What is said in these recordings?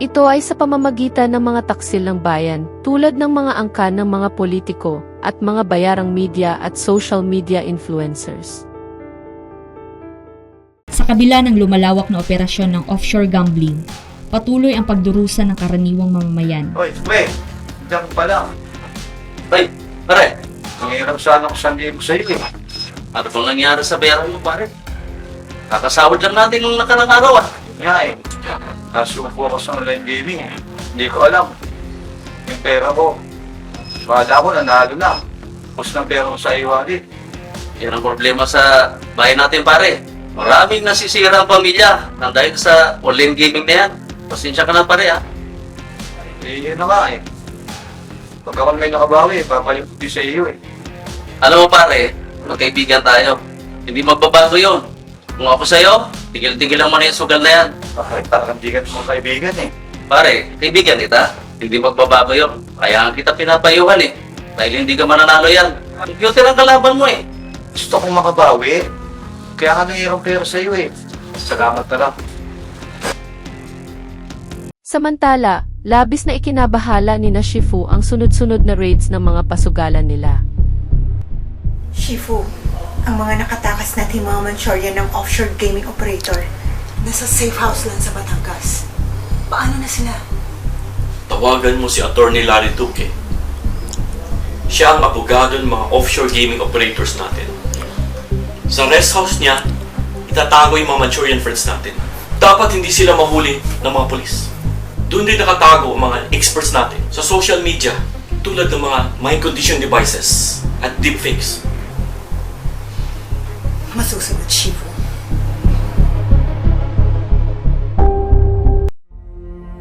Ito ay sa pamamagitan ng mga taksil ng bayan, tulad ng mga angkan ng mga politiko at mga bayarang media at social media influencers. Sa kabila ng lumalawak na operasyon ng offshore gambling, patuloy ang pagdurusa ng karaniwang mamamayan. Hoy, we! Diyan pala. Ay, pare. Nangyayarap sana ako sa libo sa iyo eh. Ano bang nangyari sa pera mo, pare? Kakasawad lang natin nung nakarang araw ah. Nga eh. Nasupo ako sa online gaming. Hindi ko alam. Yung pera ko. Kala ko nanalo na. Tapos ng pera ko sa iwalit. Yan ang problema sa bahay natin, pare. Maraming nasisira ang pamilya nang dahil sa online gaming na yan. Pasensya ka na, pare ah. Eh, yun na nga eh. Pag ako may nakabawi, papalit ko din sa iyo eh. Alam mo, pare, magkaibigan tayo. Hindi magbabago yun. Kung ako sa'yo, tigil-tigil lang mo na yung sugal na yan. Bakit? Parang di ka naman kaibigan eh. Pare, kaibigan kita. Hindi magbabago yun. Kaya kita pinapayuhan eh. Dahil hindi ka mananalo yan. Computer ang kalaban mo eh. Gusto kong makabawi. Kaya ka nangyayarang pera sa iyo eh. Salamat na lang. Samantala, labis na ikinabahala ni na Shifu ang sunod-sunod na raids ng mga pasugalan nila. Shifu, ang mga nakatakas nating mga Manchurian ng offshore gaming operator, nasa safe house lang sa Batangas. Paano na sila? Tawagan mo si Attorney Larry Duque. Siya ang abogado ng mga offshore gaming operators natin. Sa rest house niya, itatago yung mga Manchurian friends natin. Dapat hindi sila mahuli ng mga polis. Doon din nakatago ang mga experts natin sa social media tulad ng mga mind condition devices at deepfakes. Masusunod, Shifu.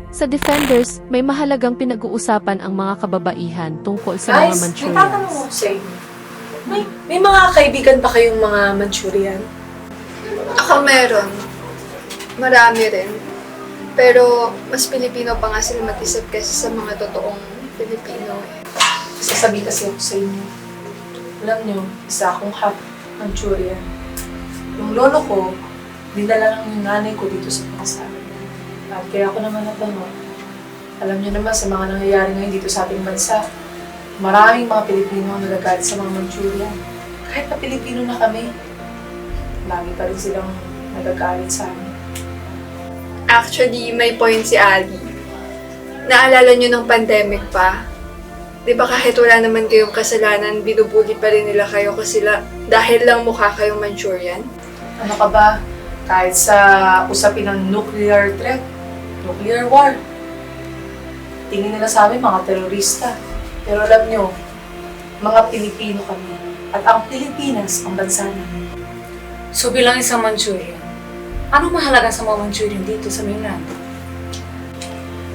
Sa Defenders, may mahalagang pinag-uusapan ang mga kababaihan tungkol sa mga Guys, may Manchurians. tatanong ako sa inyo. May, may mga kaibigan pa kayong mga Manchurian? Ako meron. Marami rin. Pero mas Pilipino pa nga sila mag-isip kasi sa mga totoong Pilipino. eh. Sasabi kasi ako sa inyo. Alam nyo, isa akong half Manchurian. Yung lolo ko, dinala lang yung nanay ko dito sa Pakasal. At kaya ako naman natanong, alam nyo naman sa mga nangyayari ngayon dito sa ating bansa, maraming mga Pilipino ang nagagalit sa mga Manchurian. Kahit na Pilipino na kami, lagi pa rin silang nagagalit sa amin. Actually, may point si Ali. Naalala nyo ng pandemic pa? Di ba kahit wala naman kayong kasalanan, binubuli pa rin nila kayo kasi la, dahil lang mukha kayong Manchurian? Ano ka ba? Kahit sa usapin ng nuclear threat, nuclear war, tingin nila sa amin mga terorista. Pero alam nyo, mga Pilipino kami. At ang Pilipinas ang bansa namin. So bilang isang Manchurian, anong mahalaga sa mga Manchurian dito sa mainland?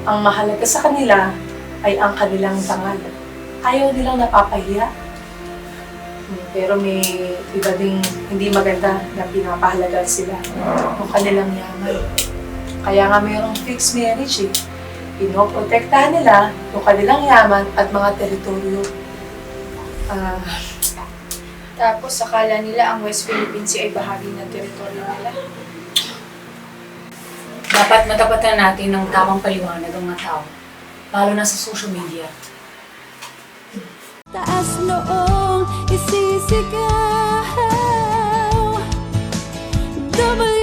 Ang mahalaga sa kanila ay ang kanilang tangal. Ayaw nilang napapahiya. Pero may iba ding hindi maganda na pinapahalaga sila ng kanilang yaman. Kaya nga mayroong fixed marriage eh. Pinoprotektahan nila yung kanilang yaman at mga teritoryo. Ah, Tapos akala nila ang West Philippine Sea ay bahagi ng teritoryo nila. Dapat matapatan natin ng tamang paliwanag ang mga tao, lalo na sa social media. Taas se you. Double